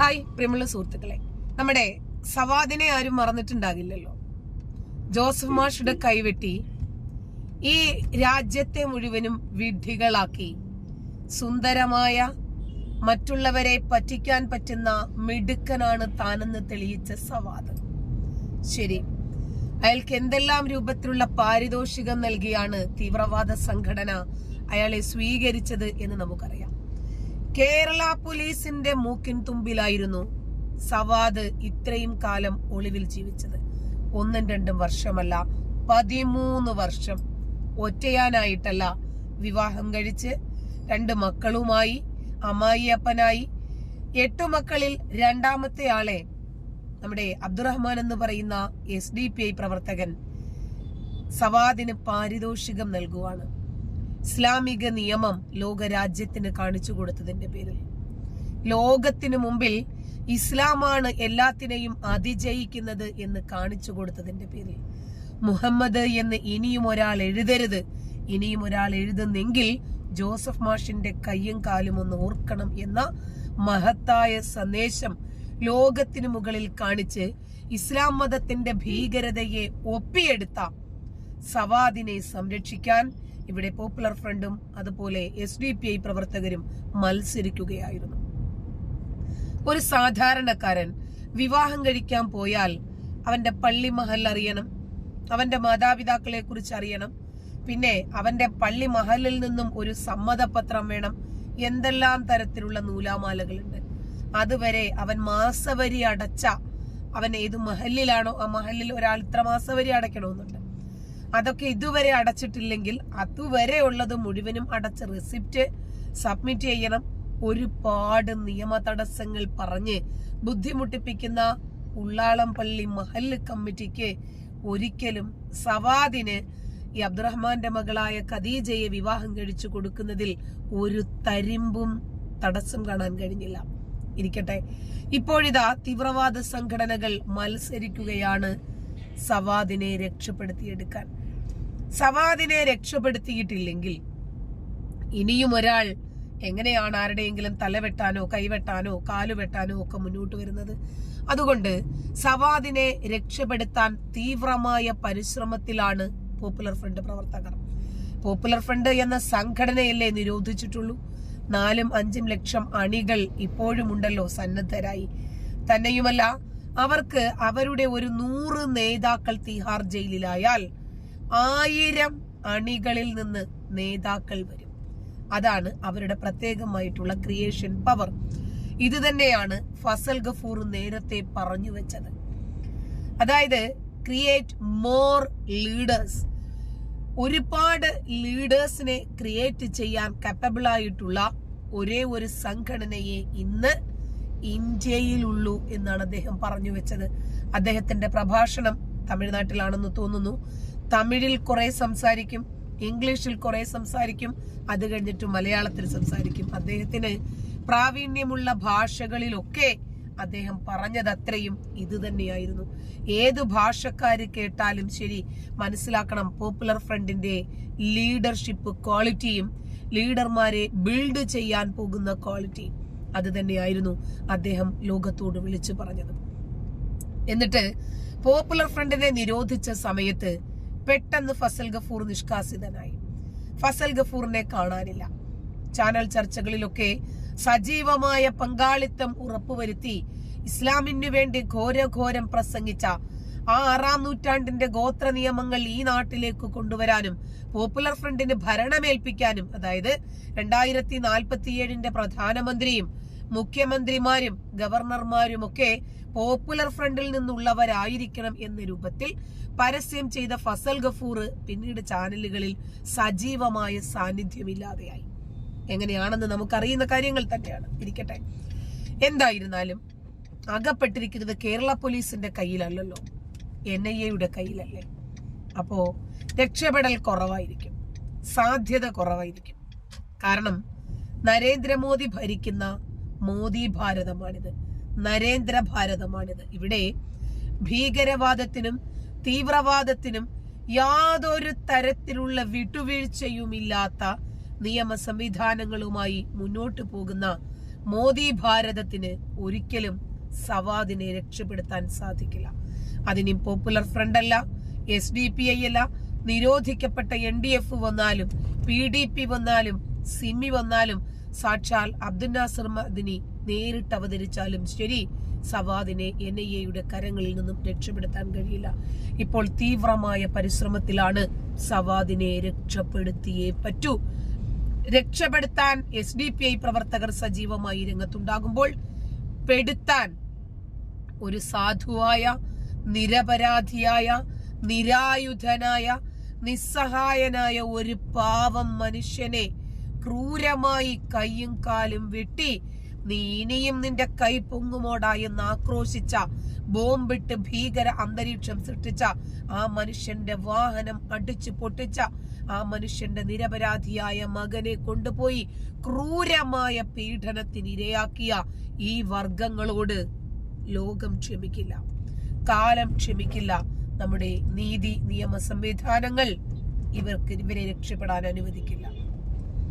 Hi പ്രിയമുള്ള സുഹൃത്തുക്കളെ. നമ്മുടെ സവാദിനെ ആരും മറന്നിട്ടുണ്ടാകില്ലല്ലോ. ജോസഫ് മാഷുടെ കൈവെട്ടി ഈ രാജ്യത്തെ മുഴുവനും വിഡ്ഢികളാക്കി. സുന്ദരമായ മറ്റുള്ളവരെ പറ്റിക്കാൻ പറ്റുന്ന മിടുക്കനാണ് താനെന്ന് തെളിയിച്ച സവാദ്. ശരി അയാൾക്ക് എന്തെല്ലാം രൂപത്തിലുള്ള പാരിതോഷികം നൽകിയാണ് തീവ്രവാദ സംഘടന അയാളെ സ്വീകരിച്ചത് എന്ന് നമുക്കറിയാം. കേരള പോലീസിന്റെ മൂക്കിൻ തുമ്പിലായിരുന്നു സവാദ് ഇത്രയും കാലം ഒളിവിൽ ജീവിച്ചത്. ഒന്നും രണ്ടും വർഷമല്ല പതിമൂന്ന് വർഷം ഒറ്റയാനായിട്ടല്ല വിവാഹം കഴിച്ച് രണ്ട് മക്കളുമായി അമ്മായിയപ്പനായി എട്ടു മക്കളിൽ രണ്ടാമത്തെ ആളെ നമ്മുടെ അബ്ദുറഹ്മാൻ എന്ന് പറയുന്ന എസ് ഡി പി ഐ പ്രവർത്തകൻ സവാദിന് പാരിതോഷികം നൽകുവാണ്. ഇസ്ലാമിക നിയമം ലോകരാജ്യത്തിന് കാണിച്ചു കൊടുത്തതിന്റെ പേരിൽ. ലോകത്തിനു മുമ്പിൽ ഇസ്ലാമാണ് എല്ലാത്തിനെയും അതിജയിക്കുന്നത് എന്ന് കാണിച്ചു കൊടുത്തതിന്റെ പേരിൽ. മുഹമ്മദ് എന്ന് ഇനിയും ഒരാൾ എഴുതരുത്. ഇനിയും ഒരാൾ എഴുതുന്നെങ്കിൽ ജോസഫ് മാഷിന്റെ കയ്യും കാലും ഒന്ന് ഓർക്കണം എന്ന മഹത്തായ സന്ദേശം ലോകത്തിനു മുകളിൽ കാണിച്ച് ഇസ്ലാം മതത്തിന്റെ ഭീകരതയെ ഒപ്പിയെടുത്ത സവാദിനെ സംരക്ഷിക്കാൻ ഇവിടെ പോപ്പുലർ ഫ്രണ്ടും അതുപോലെ എസ് ഡി പി ഐ പ്രവർത്തകരും മത്സരിക്കുകയായിരുന്നു. ഒരു സാധാരണക്കാരൻ വിവാഹം കഴിക്കാൻ പോയാൽ അവന്റെ പള്ളി മഹൽ അറിയണം അവന്റെ മാതാപിതാക്കളെ കുറിച്ച് അറിയണം പിന്നെ അവന്റെ പള്ളി മഹലിൽ നിന്നും ഒരു സമ്മതപത്രം വേണം. എന്തെല്ലാം തരത്തിലുള്ള നൂലാമാലകളുണ്ട്. അതുവരെ അവൻ മാസവരി അടച്ച അവൻ ഏത് മഹലിലാണോ ആ മഹലിൽ ഒരാൾ ഇത്ര മാസവരി അടയ്ക്കണമെന്നുണ്ട്. അതൊക്കെ ഇതുവരെ അടച്ചിട്ടില്ലെങ്കിൽ അതുവരെ ഉള്ളത് മുഴുവനും അടച്ച റെസിപ്റ്റ് സബ്മിറ്റ് ചെയ്യണം. ഒരുപാട് നിയമ തടസ്സങ്ങൾ പറഞ്ഞ് ബുദ്ധിമുട്ടിപ്പിക്കുന്ന ഉള്ളാളം പള്ളി മഹല്ല് കമ്മിറ്റിക്ക് ഒരിക്കലും സവാദിന് ഈ അബ്ദുറഹ്മാന്റെ മകളായ ഖദീജയെ വിവാഹം കഴിച്ചു കൊടുക്കുന്നതിൽ ഒരു തരിമ്പും തടസ്സം കാണാൻ കഴിഞ്ഞില്ല. ഇരിക്കട്ടെ. ഇപ്പോഴിതാ തീവ്രവാദ സംഘടനകൾ മത്സരിക്കുകയാണ് സവാദിനെ രക്ഷപ്പെടുത്തിയെടുക്കാൻ. സവാദിനെ രക്ഷപ്പെടുത്തിയിട്ടില്ലെങ്കിൽ ഇനിയും ഒരാൾ എങ്ങനെയാണ് ആരുടെയെങ്കിലും തലവെട്ടാനോ കൈവെട്ടാനോ കാലുവെട്ടാനോ ഒക്കെ മുന്നോട്ട് വരുന്നത്? അതുകൊണ്ട് സവാദിനെ രക്ഷപ്പെടുത്താൻ തീവ്രമായ പരിശ്രമത്തിലാണ് പോപ്പുലർ ഫ്രണ്ട് പ്രവർത്തകർ. പോപ്പുലർ ഫ്രണ്ട് എന്ന സംഘടനയല്ലേ നിരോധിച്ചിട്ടുള്ളൂ? നാലും അഞ്ചും ലക്ഷം അണികൾ ഇപ്പോഴും ഉണ്ടല്ലോ സന്നദ്ധരായി. തന്നെയുമല്ല അവർക്ക് അവരുടെ ഒരു നൂറ് നേതാക്കൾ തിഹാർ ജയിലിലായാൽ ആയിരം അണികളിൽ നിന്ന് നേതാക്കൾ വരും. അതാണ് അവരുടെ പ്രത്യേകമായിട്ടുള്ള ക്രിയേഷൻ പവർ ഇത് തന്നെയാണ് ഫസൽ ഗഫൂർ നേരത്തെ പറഞ്ഞു വെച്ചത്. അതായത് ക്രിയേറ്റ് മോർ ലീഡേഴ്സ് ഒരുപാട് ലീഡേഴ്സിനെ ക്രിയേറ്റ് ചെയ്യാൻ കപ്പബിൾ ആയിട്ടുള്ള ഒരേ ഒരു സംഘടനയെ ഇന്ന് ഇന്ത്യയിലുള്ളൂ എന്നാണ് അദ്ദേഹം പറഞ്ഞു വെച്ചത്. അദ്ദേഹത്തിന്റെ പ്രഭാഷണം തമിഴ്നാട്ടിലാണെന്ന് തോന്നുന്നു. തമിഴിൽ കുറെ സംസാരിക്കും ഇംഗ്ലീഷിൽ കുറെ സംസാരിക്കും അത് കഴിഞ്ഞിട്ട് മലയാളത്തിൽ സംസാരിക്കും. അദ്ദേഹത്തിന് പ്രാവീണ്യമുള്ള ഭാഷകളിലൊക്കെ അദ്ദേഹം പറഞ്ഞത് അത്രയും ഇത് തന്നെയായിരുന്നു. ഏത് ഭാഷക്കാര് കേട്ടാലും ശരി മനസ്സിലാക്കണം പോപ്പുലർ ഫ്രണ്ടിന്റെ ലീഡർഷിപ്പ് ക്വാളിറ്റിയും ലീഡർമാരെ ബിൽഡ് ചെയ്യാൻ പോകുന്ന ക്വാളിറ്റി അത് തന്നെയായിരുന്നു അദ്ദേഹം ലോകത്തോട് വിളിച്ചു പറഞ്ഞത്. എന്നിട്ട് പോപ്പുലർ ഫ്രണ്ടിനെ നിരോധിച്ച സമയത്ത് പെട്ടെന്ന് ഫസൽ ഗഫൂർ നിഷ്കാസിതനായി. ഫസൽ ഗഫൂറിനെ കാണാനില്ല. ചാനൽ ചർച്ചകളിലൊക്കെ സജീവമായ പങ്കാളിത്തം ഉറപ്പുവരുത്തി ഇസ്ലാമിന് വേണ്ടി ഘോരഘോരം പ്രസംഗിച്ച ആ ആറാം നൂറ്റാണ്ടിന്റെ ഗോത്ര നിയമങ്ങൾ ഈ നാട്ടിലേക്ക് കൊണ്ടുവരാനും പോപ്പുലർ ഫ്രണ്ടിന് ഭരണമേൽപ്പിക്കാനും അതായത് രണ്ടായിരത്തി നാൽപ്പത്തിയേഴിന്റെ പ്രധാനമന്ത്രിയും മുഖ്യമന്ത്രിമാരും ഗവർണർമാരും ഒക്കെ പോപ്പുലർ ഫ്രണ്ടിൽ നിന്നുള്ളവരായിരിക്കണം എന്ന രൂപത്തിൽ പരസ്യം ചെയ്ത ഫസൽ ഗഫൂർ പിന്നീട് ചാനലുകളിൽ സജീവമായ സാന്നിധ്യമില്ലാതെയായി. എങ്ങനെയാണെന്ന് നമുക്കറിയുന്ന കാര്യങ്ങൾ തന്നെയാണ്. ഇരിക്കട്ടെ. എന്തായിരുന്നാലും അകപ്പെട്ടിരിക്കുന്നത് കേരള പോലീസിന്റെ കയ്യിലല്ലല്ലോ. എൻ ഐ എയുടെ കയ്യിലല്ലേ. അപ്പോ രക്ഷപ്പെടൽ കുറവായിരിക്കും. സാധ്യത കുറവായിരിക്കും. കാരണം നരേന്ദ്രമോദി ഭരിക്കുന്ന മോദി ഭാരതമാണിത്. നരേന്ദ്ര ഭാരതമാണിത് ഇവിടെ ഭീകരവാദത്തിനും തീവ്രവാദത്തിനും യാതൊരു തരത്തിലുള്ള വിട്ടുവീഴ്ചയുമില്ലാത്ത നിയമ സംവിധാനങ്ങളുമായി മുന്നോട്ടു പോകുന്ന മോദി ഭാരതത്തിന് ഒരിക്കലും സവാദിനെ രക്ഷപ്പെടുത്താൻ സാധിക്കില്ല. അതിനി പോപ്പുലർ ഫ്രണ്ട് അല്ല എസ് ഡി പി ഐ അല്ല നിരോധിക്കപ്പെട്ട എൻ ഡി എഫ് വന്നാലും പി ഡി പി വന്നാലും സിമി വന്നാലും സാക്ഷാൽ അബ്ദുൽ നാസർ മദിനി നേരിട്ട് അവതരിച്ചാലും ശരി സവാദിനെ എൻ ഐ എയുടെ കരങ്ങളിൽ നിന്നും രക്ഷപ്പെടുത്താൻ കഴിയില്ല. ഇപ്പോൾ തീവ്രമായ പരിശ്രമത്തിലാണ് സവാദിനെ രക്ഷപ്പെടുത്തിയേ പറ്റൂ. രക്ഷപ്പെടുത്താൻ എസ് ഡി പി ഐ പ്രവർത്തകർ സജീവമായി രംഗത്തുണ്ടാകുമ്പോൾ പെടുത്താൻ ഒരു സാധുവായ നിരപരാധിയായ നിരായുധനായ നിസ്സഹായനായ ഒരു പാവം മനുഷ്യനെ ക്രൂരമായി കയ്യും കാലും വെട്ടി നീ ഇനിയും നിന്റെ കൈ പൊങ്ങുമോടാ എന്ന് ആക്രോശിച്ച ബോംബിട്ട് ഭീകര അന്തരീക്ഷം സൃഷ്ടിച്ച ആ മനുഷ്യന്റെ വാഹനം അടിച്ചു പൊട്ടിച്ച ആ മനുഷ്യന്റെ നിരപരാധിയായ മകനെ കൊണ്ടുപോയി ക്രൂരമായ പീഡനത്തിന് ഇരയാക്കിയ ഈ വർഗങ്ങളോട് ലോകം ക്ഷമിക്കില്ല. കാലം ക്ഷമിക്കില്ല. നമ്മുടെ നീതി നിയമ സംവിധാനങ്ങൾ ഇവർക്ക് ഇവരെ രക്ഷപ്പെടാൻ അനുവദിക്കില്ല.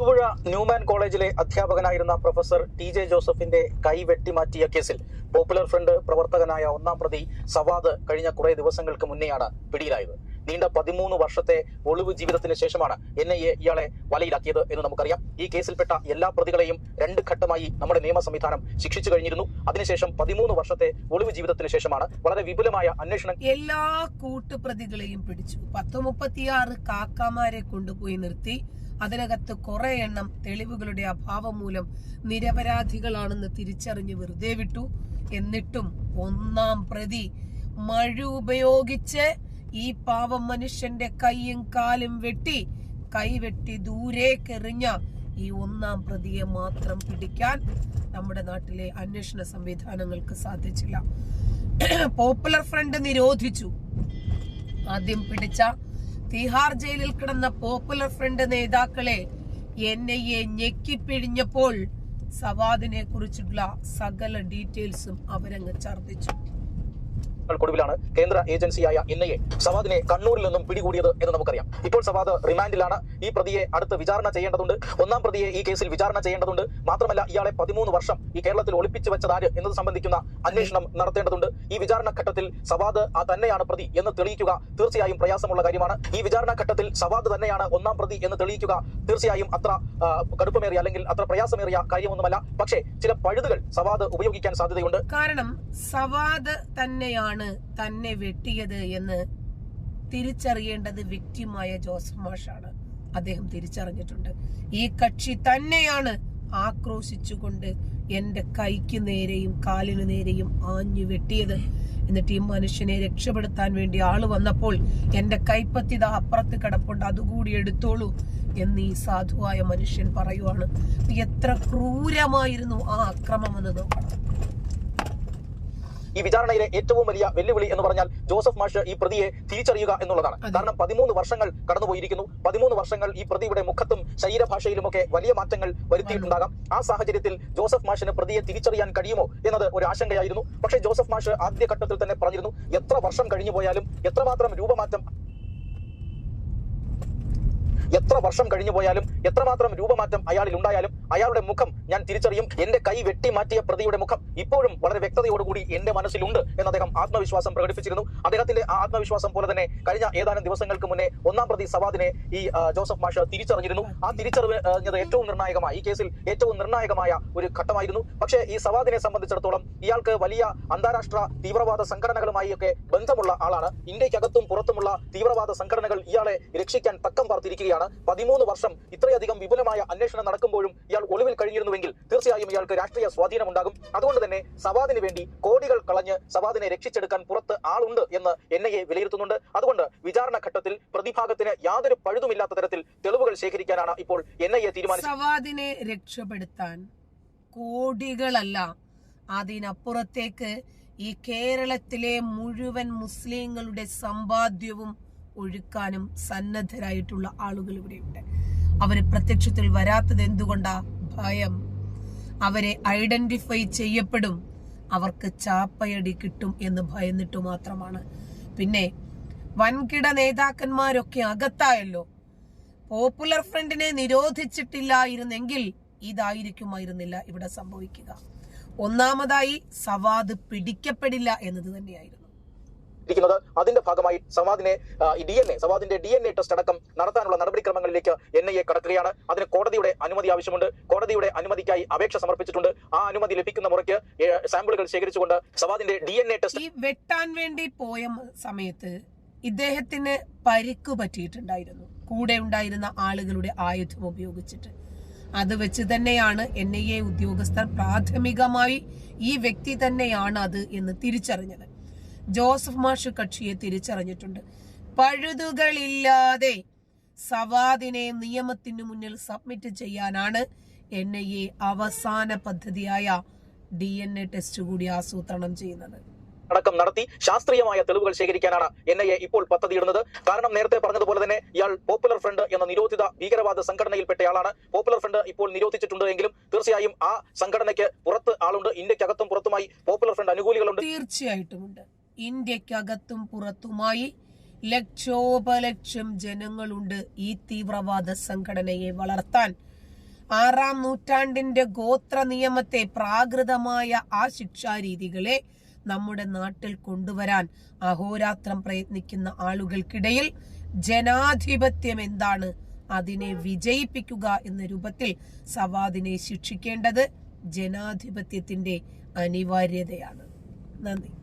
തൊടുപുഴ ന്യൂമാൻ കോളേജിലെ അധ്യാപകനായിരുന്ന പ്രൊഫസർ ടി ജെ ജോസഫിന്റെ കൈ വെട്ടിമാറ്റിയ കേസിൽ പോപ്പുലർ ഫ്രണ്ട് പ്രവർത്തകനായ ഒന്നാം പ്രതി സവാദ് കഴിഞ്ഞ കുറെ ദിവസങ്ങൾക്ക് മുന്നെയാണ് പിടിയിലായത്. നീണ്ട പതിമൂന്ന് വർഷത്തെ ഒളിവ് ജീവിതത്തിന് ശേഷമാണ് എൻ ഐ എ ഇയാളെ വലയിലാക്കിയത് എന്ന് നമുക്കറിയാം. ഈ കേസിൽപ്പെട്ട എല്ലാ പ്രതികളെയും രണ്ട് ഘട്ടമായി നമ്മുടെ നിയമ സംവിധാനം ശിക്ഷിച്ചു കഴിഞ്ഞിരുന്നു. അതിനുശേഷം പതിമൂന്ന് വർഷത്തെ ഒളിവ് ജീവിതത്തിന് ശേഷമാണ് വളരെ വിപുലമായ അന്വേഷണം എല്ലാ കൂട്ടുപ്രതികളെയും പിടിച്ചു. പത്ത് മുപ്പത്തിയാറ് കാക്കാമാരെ കൊണ്ടുപോയി നിർത്തി. അതിനകത്ത് കുറെ എണ്ണം തെളിവുകളുടെ അഭാവം മൂലം നിരപരാധികളാണെന്ന് തിരിച്ചറിഞ്ഞ് വെറുതെ വിട്ടു. എന്നിട്ടും ഒന്നാം പ്രതി മഴ ഉപയോഗിച്ച് ഈ പാവം മനുഷ്യന്റെ കൈയും കാലും വെട്ടി കൈവെട്ടി ദൂരേക്കെറിഞ്ഞ ഈ ഒന്നാം പ്രതിയെ മാത്രം പിടിക്കാൻ നമ്മുടെ നാട്ടിലെ അന്വേഷണ സംവിധാനങ്ങൾക്ക് സാധിച്ചില്ല. പോപ്പുലർ ഫ്രണ്ട് നിരോധിച്ചു. ആദ്യം പിടിച്ച തിഹാർ ജയിലിൽ കിടന്ന പോപ്പുലർ ഫ്രണ്ട് നേതാക്കളെ എൻ ഐ എ ഞെക്കിപ്പിഴിഞ്ഞപ്പോൾ സവാദിനെ കുറിച്ചുള്ള സകല ഡീറ്റെയിൽസും അവരങ്ങ് ഛർദിച്ചു ഒടുവിലാണ് കേന്ദ്ര ഏജൻസിയായ എ സവാദിനെ കണ്ണൂരിൽ നിന്നും പിടികൂടിയത് എന്ന് നമുക്കറിയാം. ഇപ്പോൾ സവാദ് റിമാൻഡിലാണ്. ഈ പ്രതിയെ അടുത്ത് വിചാരണ ചെയ്യേണ്ടതുണ്ട്. ഒന്നാം പ്രതിയെ ഈ കേസിൽ വിചാരണ ചെയ്യേണ്ടതുണ്ട്. മാത്രമല്ല ഇയാളെ പതിമൂന്ന് വർഷം ഈ കേരളത്തിൽ ഒളിപ്പിച്ചു വെച്ചതാര് എന്നത് സംബന്ധിക്കുന്ന അന്വേഷണം നടത്തേണ്ടതുണ്ട്. ഈ വിചാരണ ഘട്ടത്തിൽ സവാദ് ആ തന്നെയാണ് പ്രതി എന്ന് തെളിയിക്കുക തീർച്ചയായും പ്രയാസമുള്ള കാര്യമാണ്. ഈ വിചാരണ ഘട്ടത്തിൽ സവാദ് തന്നെയാണ് ഒന്നാം പ്രതി എന്ന് തെളിയിക്കുക തീർച്ചയായും അത്ര കടുപ്പമേറിയ അല്ലെങ്കിൽ അത്ര പ്രയാസമേറിയ കാര്യമൊന്നുമല്ല. പക്ഷേ ചില പഴുതുകൾ സവാദ് ഉപയോഗിക്കാൻ സാധ്യതയുണ്ട്. കാരണം സവാദ് തന്നെയാണ് തന്നെ വെട്ടിയത് എന്ന് തിരിച്ചറിയേണ്ടത് വ്യക്തിമായ ജോസഫ് മാഷാണ്. അദ്ദേഹം തിരിച്ചറിഞ്ഞിട്ടുണ്ട്. ഈ കക്ഷി തന്നെയാണ് ആക്രോശിച്ചുകൊണ്ട് എന്റെ കൈക്ക് നേരെയും കാലിന് നേരെയും ആഞ്ഞു വെട്ടിയത്. എന്നിട്ട് ഈ മനുഷ്യനെ രക്ഷപ്പെടുത്താൻ വേണ്ടി ആൾ വന്നപ്പോൾ എന്റെ കൈപ്പത്തിത അപ്പുറത്ത് കിടപ്പുണ്ട്. അതുകൂടി എടുത്തോളൂ എന്ന് ഈ സാധുവായ മനുഷ്യൻ പറയുവാണ്. എത്ര ക്രൂരമായിരുന്നു ആ അക്രമം എന്ന് നോക്കണം. ഈ വിചാരണയിലെ ഏറ്റവും വലിയ വെല്ലുവിളി എന്ന് പറഞ്ഞാൽ ജോസഫ് മാഷ് ഈ പ്രതിയെ തിരിച്ചറിയുക എന്നുള്ളതാണ്. കാരണം പതിമൂന്ന് വർഷങ്ങൾ കടന്നുപോയിരിക്കുന്നു. പതിമൂന്ന് വർഷങ്ങൾ ഈ പ്രതിയുടെ മുഖത്തും ശരീരഭാഷയിലുമൊക്കെ വലിയ മാറ്റങ്ങൾ വരുത്തിയിട്ടുണ്ടാകാം. ആ സാഹചര്യത്തിൽ ജോസഫ് മാഷിന് പ്രതിയെ തിരിച്ചറിയാൻ കഴിയുമോ എന്നത് ഒരു ആശങ്കയായിരുന്നു. പക്ഷേ ജോസഫ് മാഷ് ആദ്യഘട്ടത്തിൽ തന്നെ പറഞ്ഞിരുന്നു എത്ര വർഷം കഴിഞ്ഞു പോയാലും എത്രമാത്രം രൂപമാറ്റം എത്ര വർഷം കഴിഞ്ഞു പോയാലും എത്രമാത്രം രൂപമാറ്റം അയാളിൽ ഉണ്ടായാലും അയാളുടെ മുഖം ഞാൻ തിരിച്ചറിയും. എന്റെ കൈ വെട്ടി മാറ്റിയ പ്രതിയുടെ മുഖം ഇപ്പോഴും വളരെ വ്യക്തതയോടുകൂടി എന്റെ മനസ്സിലുണ്ട് എന്ന് അദ്ദേഹം ആത്മവിശ്വാസം പ്രകടിപ്പിച്ചിരുന്നു. അദ്ദേഹത്തിന്റെ ആ ആത്മവിശ്വാസം പോലെ തന്നെ കഴിഞ്ഞ ഏതാനും ദിവസങ്ങൾക്ക് മുന്നേ ഒന്നാം പ്രതി സവാദിനെ ഈ ജോസഫ് മാഷ് തിരിച്ചറിഞ്ഞിരുന്നു. ആ തിരിച്ചറിഞ്ഞത് ഏറ്റവും നിർണായകമായ ഈ കേസിൽ ഏറ്റവും നിർണായകമായ ഒരു ഘട്ടമായിരുന്നു. പക്ഷേ ഈ സവാദിനെ സംബന്ധിച്ചിടത്തോളം ഇയാൾക്ക് വലിയ അന്താരാഷ്ട്ര തീവ്രവാദ സംഘടനകളുമായി ഒക്കെ ബന്ധമുള്ള ആളാണ്. ഇന്ത്യക്കകത്തും പുറത്തുമുള്ള തീവ്രവാദ സംഘടനകൾ ഇയാളെ രക്ഷിക്കാൻ തക്കം പാർത്തിരിക്കുകയാണ്. പതിമൂന്ന് വർഷം ഇത്രയധികം വിപുലമായ അന്വേഷണം നടക്കുമ്പോഴും ഇയാൾ ഒളിവിൽ കഴിഞ്ഞിരുന്നുവെങ്കിൽ തീർച്ചയായും ഇയാൾക്ക് രാഷ്ട്രീയ സ്വാധീനമുണ്ടാകും. അതുകൊണ്ട് തന്നെ സവാദിന് വേണ്ടി കോടികൾ കളഞ്ഞ് സവാദിനെ രക്ഷിച്ചെടുക്കാൻ പുറത്ത് ആളുണ്ട് എന്ന് എൻ ഐ എ വിലയിരുത്തുന്നുണ്ട്. അതുകൊണ്ട് വിചാരണ ഘട്ടത്തിൽ പ്രതിഭാഗത്തിന് യാതൊരു പഴുതുമില്ലാത്ത തരത്തിൽ തെളിവുകൾ ശേഖരിക്കാനാണ് ഇപ്പോൾ എൻ ഐ എ തീരുമാനിച്ചത്. സവാദിനെ രക്ഷപ്പെടുത്താൻ കോടികളല്ല അതിനപ്പുറത്തേക്ക് ഈ കേരളത്തിലെ മുഴുവൻ മുസ്ലിങ്ങളുടെ സമ്പാദ്യവും ഒഴുക്കാനും സന്നദ്ധരായിട്ടുള്ള ആളുകൾ ഇവിടെയുണ്ട്. അവർ പ്രത്യക്ഷത്തിൽ വരാത്തത് എന്തുകൊണ്ടാ? ഭയം. അവരെ ഐഡന്റിഫൈ ചെയ്യപ്പെടും. അവർക്ക് ചാപ്പയടി കിട്ടും എന്ന് ഭയന്നിട്ടു മാത്രമാണ്. പിന്നെ വൻകിട നേതാക്കന്മാരൊക്കെ അകത്തായല്ലോ. പോപ്പുലർ ഫ്രണ്ടിനെ നിരോധിച്ചിട്ടില്ലായിരുന്നെങ്കിൽ ഇതായിരിക്കുമായിരുന്നില്ല ഇവിടെ സംഭവിക്കുക. ഒന്നാമതായി സവാദ് പിടിക്കപ്പെടില്ല എന്നത് തന്നെയായിരുന്നു. ഇരിക്കുന്നത് അതിന്റെ ഭാഗമായി സവാദിനെ ഡി എൻ എ സവാദിന്റെ ഡി എൻ എ ടെസ്റ്റ് അടക്കം നടത്താനുള്ള നടപടിക്രമങ്ങളിലേക്ക് എൻ ഐ എ കടക്കുകയാണ്. അതിന് കോടതിയുടെ അനുമതി ആവശ്യമുണ്ട്. കോടതിയുടെ അനുമതിക്കായി അപേക്ഷ സമർപ്പിച്ചിട്ടുണ്ട്. ആ അനുമതി ലഭിക്കുന്ന മുറയ്ക്ക് സാമ്പിളുകൾ ശേഖരിച്ചുകൊണ്ട് സവാദിന്റെ ഡി എൻ എ ടെസ്റ്റ് ഈ വെട്ടാൻ വേണ്ടി പോയ സമയത്ത് ഇദ്ദേഹത്തിന് പരിക്ക് പറ്റിയിട്ടുണ്ടായിരുന്നു. കൂടെ ഉണ്ടായിരുന്ന ആളുകളുടെ ആയുധം ഉപയോഗിച്ചിട്ട്. അത് വെച്ച് തന്നെയാണ് എൻ ഐ എ ഉദ്യോഗസ്ഥർ പ്രാഥമികമായി ഈ വ്യക്തി തന്നെയാണ് അത് എന്ന് തിരിച്ചറിഞ്ഞത്. ജോസഫ് മാഷ് കക്ഷിയെ തിരിച്ചറിഞ്ഞിട്ടുണ്ട്. പഴുതുകളില്ലാതെ സവാദിനെ നിയമത്തിനു മുന്നിൽ സബ്മിറ്റ് ചെയ്യാനാണ് എൻ ഐ എ അവസാന പദ്ധതിയായ ഡി എൻ എ ടെസ്റ്റ് കൂടി ആസൂത്രണം ചെയ്യുന്നത്. അടക്കം നടത്തി ശാസ്ത്രീയമായ തെളിവുകൾ ശേഖരിക്കാനാണ് എൻ ഐ എ ഇപ്പോൾ പദ്ധതിയിടുന്നത്. കാരണം നേരത്തെ പറഞ്ഞതുപോലെ തന്നെ ഇയാൾ പോപ്പുലർ ഫ്രണ്ട് എന്ന നിരോധിത ഭീകരവാദ സംഘടനയിൽപ്പെട്ടയാളാണ്. പോപ്പുലർ ഫ്രണ്ട് ഇപ്പോൾ നിരോധിച്ചിട്ടുണ്ട് എങ്കിലും തീർച്ചയായും ആ സംഘടനയ്ക്ക് പുറത്ത് ആളുണ്ട്. ഇന്ത്യക്കകത്തും പുറത്തുമായി പോപ്പുലർ ഫ്രണ്ട് അനുകൂലികളുണ്ട്. തീർച്ചയായിട്ടുമുണ്ട്. ഇന്ത്യക്കകത്തും പുറത്തുമായി ലക്ഷോപലക്ഷം ജനങ്ങളുണ്ട് ഈ തീവ്രവാദ സംഘടനയെ വളർത്താൻ. ആറാം നൂറ്റാണ്ടിന്റെ ഗോത്ര നിയമത്തെ പ്രാകൃതമായ ആ ശിക്ഷാരീതികളെ നമ്മുടെ നാട്ടിൽ കൊണ്ടുവരാൻ അഹോരാത്രം പ്രയത്നിക്കുന്ന ആളുകൾക്കിടയിൽ ജനാധിപത്യം എന്താണ്? അതിനെ വിജയിപ്പിക്കുക എന്ന രൂപത്തിൽ സവാദിനെ ശിക്ഷിക്കേണ്ടത് ജനാധിപത്യത്തിന്റെ അനിവാര്യതയാണ്. നന്ദി.